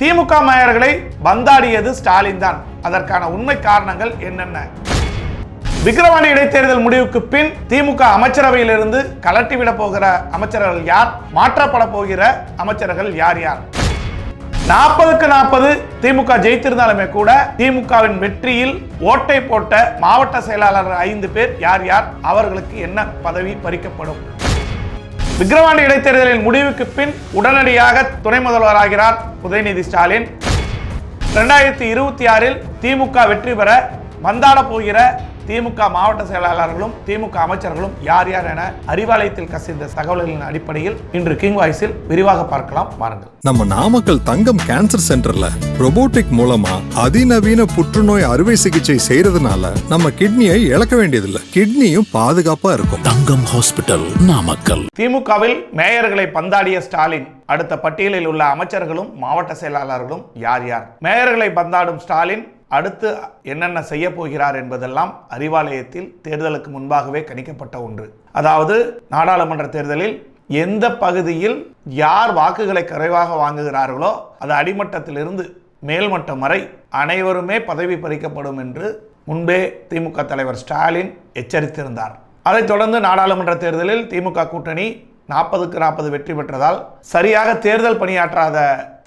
திமுக மேயர்களை பந்தாடியது ஸ்டாலின் தான். அதற்கான உண்மை காரணங்கள் என்னென்ன? விக்கிரவாண்டி இடைத்தேர்தல் முடிவுக்கு பின் திமுக அமைச்சரவையிலிருந்து கலட்டிவிட போகிற அமைச்சர்கள் யார்? மாற்றப்பட போகிற அமைச்சர்கள் யார் யார்? நாற்பதுக்கு நாற்பது திமுக ஜெயித்திருந்தாலுமே கூட திமுகவின் வெற்றியில் ஓட்டை போட்ட மாவட்ட செயலாளர் ஐந்து பேர் யார் யார்? அவர்களுக்கு என்ன பதவி பறிக்கப்படும்? விக்கிரவாண்டி இடைத்தேர்தலின் முடிவுக்கு பின் உடனடியாக துணை முதல்வராகிறார் உதயநிதி ஸ்டாலின். ரெண்டாயிரத்தி இருபத்தி ஆறில் திமுக வெற்றி பெற வந்தாட போகிற திமுக மாவட்ட செயலாளர்களும் திமுக அமைச்சர்களும் யார் யார் என அறிவாலயத்தில் கசிந்த தகவல்களின் அடிப்படையில் இன்று கிங் வாய்ஸில் விரிவாக பார்க்கலாம். வாருங்கள். நம்ம நாமக்கல் தங்கம் கேன்சர் சென்டர்ல robotic மூலமா அதிநவீன புற்றுநோய் அறுவை சிகிச்சை செய்யறதுனால நம்ம கிட்னியை இழக்க வேண்டியதில்லை. கிட்னியும் பாதுகாப்பா இருக்கும். தங்கம் ஹாஸ்பிட்டல் நாமக்கல். திமுகவில் மேயர்களை பந்தாடிய ஸ்டாலின் அடுத்த பட்டியலில் உள்ள அமைச்சர்களும் மாவட்ட செயலாளர்களும் யார் யார்? மேயர்களை பந்தாடும் ஸ்டாலின் அடுத்து என்னென்ன செய்ய போகிறார் என்பதெல்லாம் அறிவாலயத்தில் தேர்தலுக்கு முன்பாகவே கணிக்கப்பட்ட ஒன்று. அதாவது நாடாளுமன்ற தேர்தலில் எந்த பகுதியில் யார் வாக்குகளை குறைவாக வாங்குகிறார்களோ அது அடிமட்டத்திலிருந்து மேல்மட்டம் வரை அனைவருமே பதவி பறிக்கப்படும் என்று முன்பே திமுக தலைவர் ஸ்டாலின் எச்சரித்திருந்தார். அதைத் தொடர்ந்து நாடாளுமன்ற தேர்தலில் திமுக கூட்டணி நாற்பதுக்கு நாற்பது வெற்றி பெற்றதால் சரியாக தேர்தல் பணியாற்றாத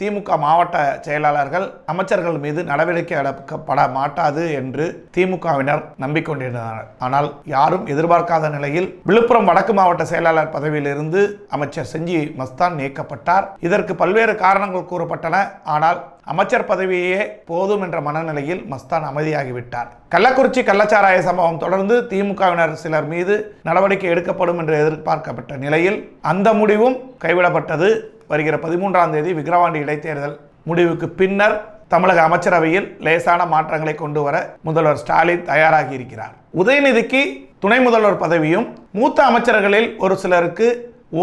திமுக மாவட்ட செயலாளர்கள் அமைச்சர்கள் மீது நடவடிக்கை எடுக்கப்பட மாட்டாது என்று திமுகவினர் நம்பிக்கொண்டிருந்தனர். ஆனால் யாரும் எதிர்பார்க்காத நிலையில் விழுப்புரம் வடக்கு மாவட்ட செயலாளர் பதவியிலிருந்து அமைச்சர் செஞ்சி மஸ்தான் நீக்கப்பட்டார். இதற்கு பல்வேறு காரணங்கள் கூறப்பட்டன. ஆனால் அமைச்சர் பதவியே போதும் என்ற மனநிலையில் மஸ்தான் அமைதியாகிவிட்டார். கள்ளக்குறிச்சி கள்ளச்சாராய சம்பவம் தொடர்ந்து திமுகவினர் சிலர் மீது நடவடிக்கை எடுக்கப்படும் என்று எதிர்பார்க்கப்பட்ட நிலையில் அந்த முடிவும் கைவிடப்பட்டது. வருகிற பதிமூன்றாம் தேதி விக்கிரவாண்டி இடைத்தேர்தல் முடிவுக்கு பின்னர் தமிழக அமைச்சரவையில் லேசான மாற்றங்களை கொண்டு வர முதல்வர் ஸ்டாலின் தயாராகி இருக்கிறார். உதயநிதிக்கு துணை முதல்வர் பதவியும் மூத்த அமைச்சர்களில் ஒரு சிலருக்கு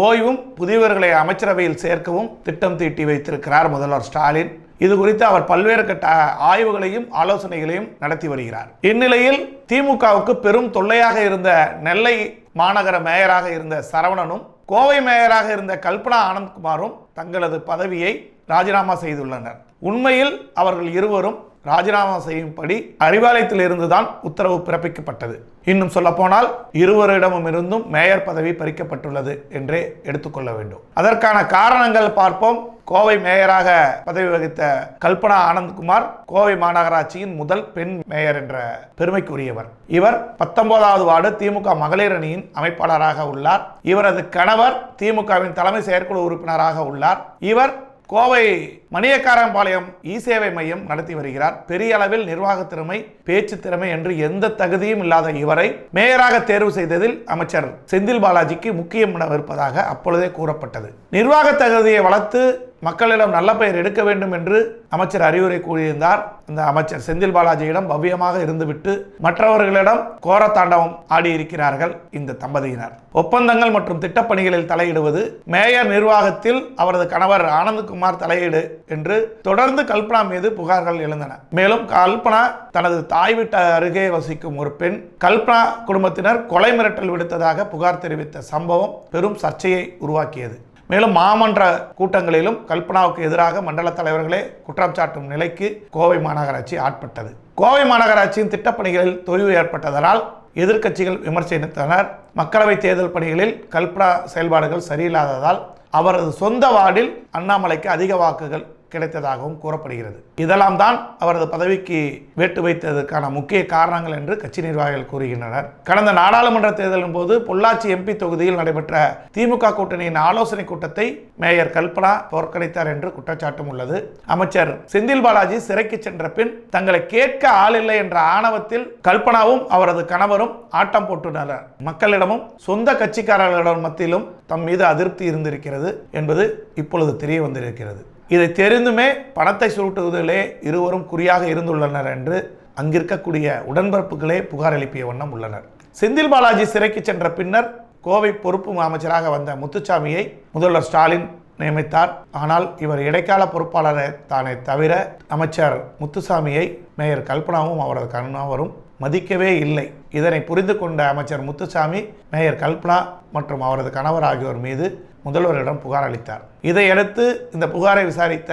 ஓய்வும் புதியவர்களை அமைச்சரவையில் சேர்க்கவும் திட்டம் தீட்டி வைத்திருக்கிறார் முதல்வர் ஸ்டாலின். இது குறித்து அவர் பல்வேறு கட்ட ஆய்வுகளையும் ஆலோசனைகளையும் நடத்தி வருகிறார். இந்நிலையில் திமுகவுக்கு பெரும் தொல்லையாக இருந்த நெல்லை மாநகர மேயராக இருந்த சரவணனும் கோவை மேயராக இருந்த கல்பனா ஆனந்த்குமாரும் தங்களது பதவியை ராஜினாமா செய்துள்ளனர். உண்மையில் அவர்கள் இருவரும் ராஜினாமா செய்யும்படி அறிவாலயத்திலிருந்து தான் உத்தரவு பிறப்பிக்கப்பட்டது. இன்னும் சொல்லப்போனால் இருவரிடமும் இருந்தும் மேயர் பதவி பறிக்கப்பட்டுள்ளது என்றே எடுத்துக்கொள்ள வேண்டும். அதற்கான காரணங்கள் பார்ப்போம். கோவை மேயராக பதவி வகித்த கல்பனா ஆனந்த்குமார் கோவை மாநகராட்சியின் முதல் பெண் மேயர் என்ற பெருமைக்குரியவர். இவர் பத்தொன்பதாவது வார்டு திமுக மகளிர் அணியின் அமைப்பாளராக உள்ளார். இவரது கணவர் திமுகவின் தலைமை செயற்குழு உறுப்பினராக உள்ளார். இவர் கோவை மணியக்காரம்பாளையம் இ சேவை மையம் நடத்தி வருகிறார். பெரிய அளவில் நிர்வாக திறமை பேச்சு திறமை என்று எந்த தகுதியும் இல்லாத இவரை மேயராக தேர்வு செய்ததில் அமைச்சர் செந்தில் பாலாஜிக்கு முக்கிய இடம் இருப்பதாக அப்பொழுதே கூறப்பட்டது. நிர்வாக தகுதியை வளர்த்து மக்களிடம் நல்ல பெயர் எடுக்க வேண்டும் என்று அமைச்சர் அறிவுரை கூறியிருந்தார். அந்த அமைச்சர் செந்தில் பாலாஜியிடம் பவ்யமாக இருந்துவிட்டு மற்றவர்களிடம் கோரத்தாண்டவம் ஆடியிருக்கிறார்கள் இந்த தம்பதியினர். ஒப்பந்தங்கள் மற்றும் திட்டப்பணிகளில் தலையிடுவது மேயர் நிர்வாகத்தில் அவரது கணவர் ஆனந்த்குமார் தலையீடு என்று தொடர்ந்து கல்பனா மீது புகார்கள் எழுந்தன. மேலும் கல்பனா தனது தாய் வீட்டு அருகே வசிக்கும் ஒரு பெண் கல்பனா குடும்பத்தினர் கொலை மிரட்டல் விடுத்ததாக புகார் தெரிவித்த சம்பவம் பெரும் சர்ச்சையை உருவாக்கியது. மேலும் மாமன்ற கூட்டங்களிலும் கல்பனாவுக்கு எதிராக மண்டல தலைவர்களே குற்றம் சாட்டும் நிலைக்கு கோவை மாநகராட்சி ஆட்பட்டது. கோவை மாநகராட்சியின் திட்டப்பணிகளில் தொய்வு ஏற்பட்டதனால் எதிர்க்கட்சிகள் விமர்சனித்தனர் மக்களவை தேர்தல் பணிகளில் கல்பனா செயல்பாடுகள் சரியில்லாததால் அவரது சொந்த வார்டில் அண்ணாமலைக்கு அதிக வாக்குகள் கிடைத்ததாகவும் கூறப்படுகிறது. இதெல்லாம் தான் அவரது பதவிக்கு வேட்டு வைத்ததற்கான முக்கிய காரணங்கள் என்று கட்சி நிர்வாகிகள் கூறுகின்றனர். கடந்த நாடாளுமன்ற தேர்தலின் போது பொள்ளாச்சி எம்பி தொகுதியில் நடைபெற்ற திமுக கூட்டணியின் ஆலோசனை கூட்டத்தை மேயர் கல்பனா புறக்கணித்தார் என்று குற்றச்சாட்டும் உள்ளது. அமைச்சர் செந்தில் பாலாஜி சிறைக்கு சென்ற பின் தங்களை கேட்க ஆளில்லை என்ற ஆணவத்தில் கல்பனாவும் அவரது கணவரும் ஆட்டம் போட்டுள்ளனர். மக்களிடமும் சொந்த கட்சிக்காரர்களிடம் மத்தியிலும் தம் மீது அதிருப்தி இருந்திருக்கிறது என்பது இப்பொழுது தெரிய வந்திருக்கிறது. இதை தெரிந்துமே பணத்தை சுருட்டுவதிலே இருவரும் குறியாக இருந்துள்ளனர் என்று அங்கிருக்கக்கூடிய உடன்பரப்புகளே புகார் எழுப்பிய வண்ணம் உள்ளனர். செந்தில் பாலாஜி சிறைக்கு சென்ற பின்னர் கோவை பொறுப்பு அமைச்சராக வந்த முத்துச்சாமியை முதல்வர் ஸ்டாலின் நியமித்தார். ஆனால் இவர் இடைக்கால பொறுப்பாளரை தானே தவிர அமைச்சர் முத்துசாமியை மேயர் கல்பனாவும் அவரது கணவரும் மதிக்கவே இல்லை. இதனை புரிந்து கொண்ட அமைச்சர் முத்துசாமி மேயர் கல்பனா மற்றும் அவரது கணவர் ஆகியோர் மீது முதல்வரிடம் புகார் அளித்தார். இதையடுத்து இந்த புகாரை விசாரித்த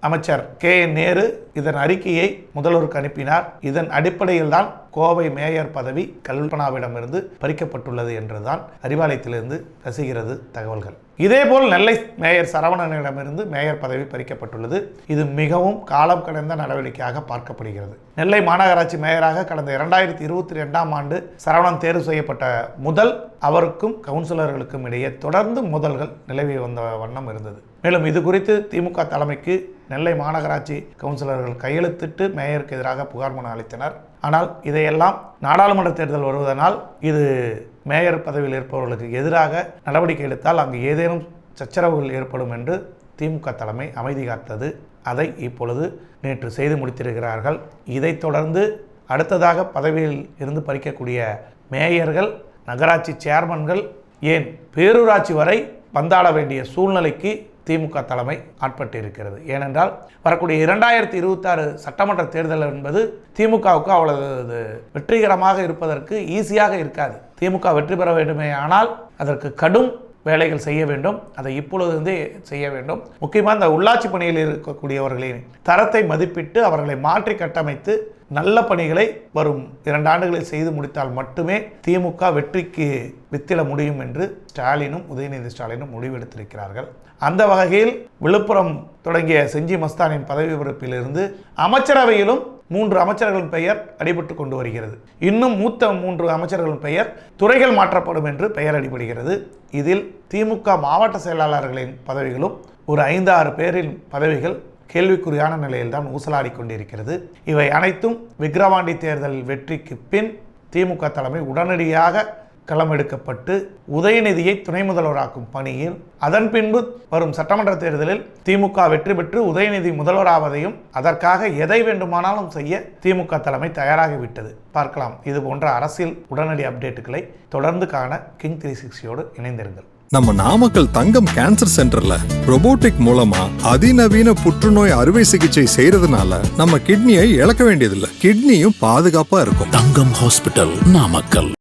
அமைச்சர் கே என் நேரு இதன் அறிக்கையை முதல்வருக்கு அனுப்பினார். இதன் அடிப்படையில் தான் கோவை மேயர் பதவி கல்பனாவிடமிருந்து பறிக்கப்பட்டுள்ளது என்றுதான் அறிவாலயத்திலிருந்து ரசிகிறது தகவல்கள். இதேபோல் நெல்லை மேயர் சரவணனிடமிருந்து மேயர் பதவி பறிக்கப்பட்டுள்ளது. இது மிகவும் காலம் கடந்த நடவடிக்கையாக பார்க்கப்படுகிறது. நெல்லை மாநகராட்சி மேயராக கடந்த இரண்டாயிரத்தி இருபத்தி ரெண்டாம் ஆண்டு சரவணன் தேர்வு செய்யப்பட்ட முதல் அவருக்கும் கவுன்சிலர்களுக்கும் இடையே தொடர்ந்து முதல்கள் நிலவி வந்த வண்ணம் இருந்தது. மேலும் இது குறித்து திமுக தலைமைக்கு நெல்லை மாநகராட்சி கவுன்சிலர் கவுன்சிலர்கள் கையெழுத்திட்டு மேயருக்கு எதிராக புகார் மனு அளித்தனர். ஆனால் இதையெல்லாம் நாடாளுமன்ற தேர்தல் வருவதனால் இது மேயர் பதவியில் இருப்பவர்களுக்கு எதிராக நடவடிக்கை எடுத்தால் அங்கு ஏதேனும் சச்சரவுகள் ஏற்படும் என்று திமுக தலைமை அமைதி காத்தது. அதை இப்பொழுது நேற்று செய்து முடித்திருக்கிறார்கள். இதைத் தொடர்ந்து அடுத்ததாக பதவியில் இருந்து பறிக்கக்கூடிய மேயர்கள் நகராட்சி சேர்மன்கள் ஏன் பேரூராட்சி வரை பந்தாட வேண்டிய சூழ்நிலைக்கு திமுக தலைமை ஆட்பட்டிருக்கிறது. ஏனென்றால் வரக்கூடிய இரண்டாயிரத்தி இருபத்தாறு சட்டமன்ற தேர்தல் என்பது திமுகவுக்கு அவ்வளவு வெற்றிகரமாக இருப்பதற்கு ஈஸியாக இருக்காது. திமுக வெற்றி பெற வேண்டுமே ஆனால் அதற்கு கடும் வேலைகள் செய்ய வேண்டும் அதை இப்பொழுதிருந்தே செய்ய வேண்டும். முக்கியமாக இந்த உள்ளாட்சி பணியில் இருக்கக்கூடியவர்களின் தரத்தை மதிப்பிட்டு அவர்களை மாற்றி கட்டமைத்து நல்ல பணிகளை வரும் இரண்டு ஆண்டுகளில் செய்து முடித்தால் மட்டுமே திமுக வெற்றிக்கு வித்திட முடியும் என்று ஸ்டாலினும் உதயநிதி ஸ்டாலினும் முடிவெடுத்திருக்கிறார்கள். அந்த வகையில் விழுப்புரம் தொடங்கிய செஞ்சி மஸ்தானின் பதவி பொறுப்பிலிருந்து அமைச்சரவையிலும் மூன்று அமைச்சர்களின் பெயர் அடிபட்டு கொண்டு வருகிறது. இன்னும் மூத்த மூன்று அமைச்சர்களின் பெயர் துறைகள் மாற்றப்படும் என்று பெயர் அடிபடுகிறது. இதில் திமுக மாவட்ட செயலாளர்களின் பதவிகளும் ஒரு ஐந்தாறு பேரின் பதவிகள் கேள்விக்குறியான நிலையில்தான் ஊசலாடி கொண்டிருக்கிறது. இவை அனைத்தும் விக்கிரவாண்டி தேர்தல் வெற்றிக்கு பின் திமுக தலைமை உடனடியாக களமெடுக்கப்பட்டு உதயநிதியை துணை முதல்வராக்கும் பணியில் அதன் பின்பு வரும் சட்டமன்ற தேர்தலில் திமுக வெற்றி பெற்று உதயநிதி முதல்வராவதையும் அதற்காக எதை வேண்டுமானாலும் செய்ய திமுக தலைமை தயாராகிவிட்டது. பார்க்கலாம். இது போன்ற அரசியல் உடனடி அப்டேட்டுகளை தொடர்ந்து காண கிங் த்ரீ சிக்ஸ்டியோடு இணைந்திருங்கள். நம்ம நாமக்கல் தங்கம் கேன்சர் சென்டர்ல robotic மூலமா அதிநவீன புற்றுநோய் அறுவை சிகிச்சை செய்யறதுனால நம்ம கிட்னியை இழக்க வேண்டியதில்லை. கிட்னியும் பாதுகாப்பா இருக்கும். தங்கம் ஹாஸ்பிட்டல் நாமக்கல்.